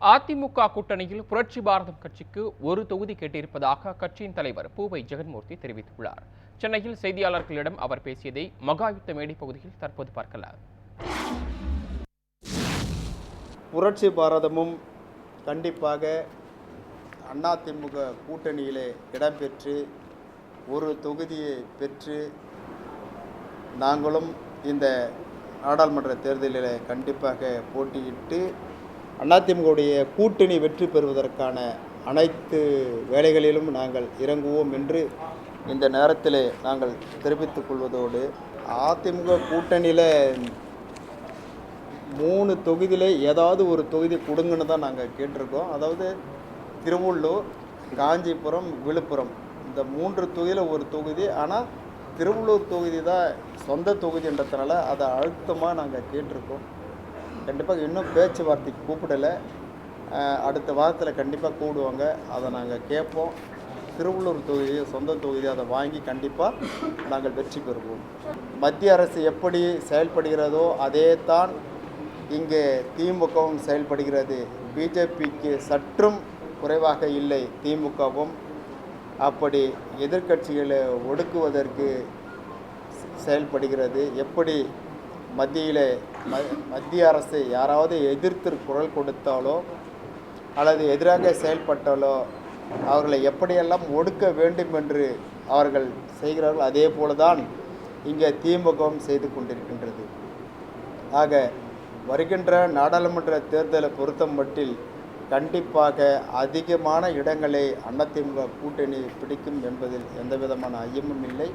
அதிமுக கூட்டணியில் புரட்சி பாரதம் கட்சிக்கு ஒரு தொகுதி கேட்டிருப்பதாக கட்சியின் தலைவர் பூவை ஜெகன்மூர்த்தி தெரிவித்துள்ளார். சென்னையில் செய்தியாளர்களிடம் அவர் பேசியதை மகாயுத்த மேடை பகுதியில் தற்போது பார்க்கலாம். புரட்சி பாரதமும் கண்டிப்பாக அதிமுக கூட்டணியிலே இடம்பெற்று ஒரு தொகுதியை பெற்று நாங்களும் இந்த நாடாளுமன்ற தேர்தலில் கண்டிப்பாக போட்டியிட்டு அதிமுகவுடைய கூட்டணி வெற்றி பெறுவதற்கான அனைத்து வேலைகளிலும் நாங்கள் இறங்குவோம் என்று இந்த நேரத்தில் நாங்கள் தெரிவித்துக் கொள்வதோடு அதிமுக கூட்டணியில் மூணு தொகுதியில் ஏதாவது ஒரு தொகுதி கொடுங்கன்னு தான் நாங்கள் கேட்டிருக்கோம். அதாவது திருவள்ளூர் காஞ்சிபுரம் விழுப்புரம். இந்த மூன்று தொகுதியில் ஒரு தொகுதி. ஆனால் திருவள்ளூர் தொகுதி தான் சொந்த தொகுதின்றதுனால அதை அழுத்தமாக நாங்கள் கேட்டிருக்கோம். கண்டிப்பாக இன்னும் பேச்சுவார்த்தைக்கு கூப்பிடலை. அடுத்த வாரத்தில் கண்டிப்பாக கூடுவாங்க. அதை நாங்கள் கேட்போம். திருவள்ளூர் தொகுதி சொந்த தொகுதி அதை வாங்கி கண்டிப்பாக நாங்கள் வெற்றி பெறுவோம். மத்திய அரசு எப்படி செயல்படுகிறதோ அதே தான் இங்கே திமுகவும் செயல்படுகிறது. பிஜேபிக்கு சற்றும் குறைவாக இல்லை திமுகவும். அப்படி எதிர்க்கட்சிகளை ஒடுக்குவதற்கு செயல்படுகிறது. எப்படி மத்தியில் ம மத்திய அரசு யாராவது எதிர்த்து குரல் கொடுத்தாலோ அல்லது எதிராக செயல்பட்டாலோ அவர்களை எப்படியெல்லாம் ஒடுக்க வேண்டும் என்று அவர்கள் செய்கிறார்கள் அதே போல தான் இங்கே திமுகவும் செய்து கொண்டிருக்கின்றது. ஆக வருகின்ற நாடாளுமன்ற தேர்தலை பொறுத்த மட்டில் கண்டிப்பாக அதிகமான இடங்களை அதிமுக கூட்டணி பிடிக்கும் என்பதில் எந்தவிதமான ஐயமும் இல்லை.